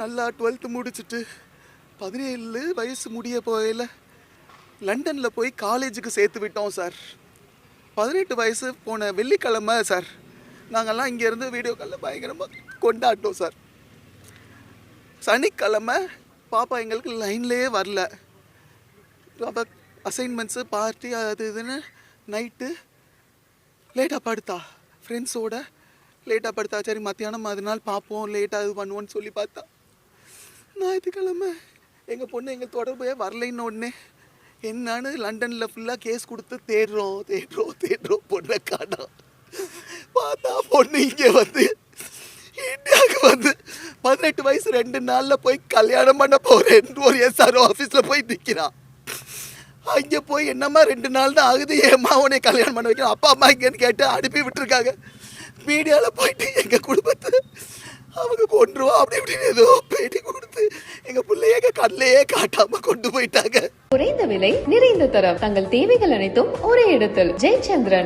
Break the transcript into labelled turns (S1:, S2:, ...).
S1: நல்லா டுவெல்த்து முடிச்சுட்டு பதினேழு வயசு முடிய போகையில் லண்டனில் போய் காலேஜுக்கு சேர்த்து விட்டோம் சார். பதினெட்டு வயசு போன வெள்ளிக்கிழமை சார். நாங்கள்லாம் இங்கேருந்து வீடியோ காலில் பயங்கரமாக கொண்டாட்டோம் சார். சனிக்கிழமை பாப்பா எங்களுக்கு லைன்லேயே வரல. அப்போ அசைன்மெண்ட்ஸு பார்ட்டி அது இதுன்னு நைட்டு லேட்டாக படுத்தா. ஃப்ரெண்ட்ஸோட லேட்டாக படுத்தா. சரி மத்தியானம் அதனால் பார்ப்போம் லேட்டாக இது பண்ணுவோன்னு சொல்லி பார்த்தா. ஞாயிற்றுக்கிழமை. எங்கள் பொண்ணு எங்கள் தொடர்பே வரலைன்னு உடனே என்னன்னு லண்டனில் ஃபுல்லாக கேஸ் கொடுத்து தேடுறோம் தேடுறோம் தேடுறோம் பொண்ணை காணோம் பார்த்தா பொண்ணு இங்கே வந்து இந்தியாவுக்கு வந்து பதினெட்டு வயசு ரெண்டு நாளில் போய் கல்யாணம் பண்ண போகிறேன் ஒரு எஸ்ஆர்ஓ ஆஃபீஸில் போய் நிற்கிறான் அங்கே போய் என்னம்மா ரெண்டு நாள் தான் ஆகுது ஏம்மா உன்னை கல்யாணம் பண்ண வைக்கணும்? அப்பா அம்மா இங்கேன்னு கேட்டு அனுப்பி விட்டுருக்காங்க. மீடியாவில் போயிட்டு எங்கள் குடும்பத்தை அவங்க கொண்டுருவோம் அப்படி இப்படின்னு ஏதோ பேட்டி கொடுத்து எங்கள் பிள்ளைய எங்கள் கண்ணிலேயே காட்டாமல் கொண்டு போயிட்டாங்க.
S2: குறைந்த விலை நிறைந்த தரம். தங்கள் தேவைகள் அனைத்தும் ஒரே இடத்தில். ஜெயச்சந்திரன்.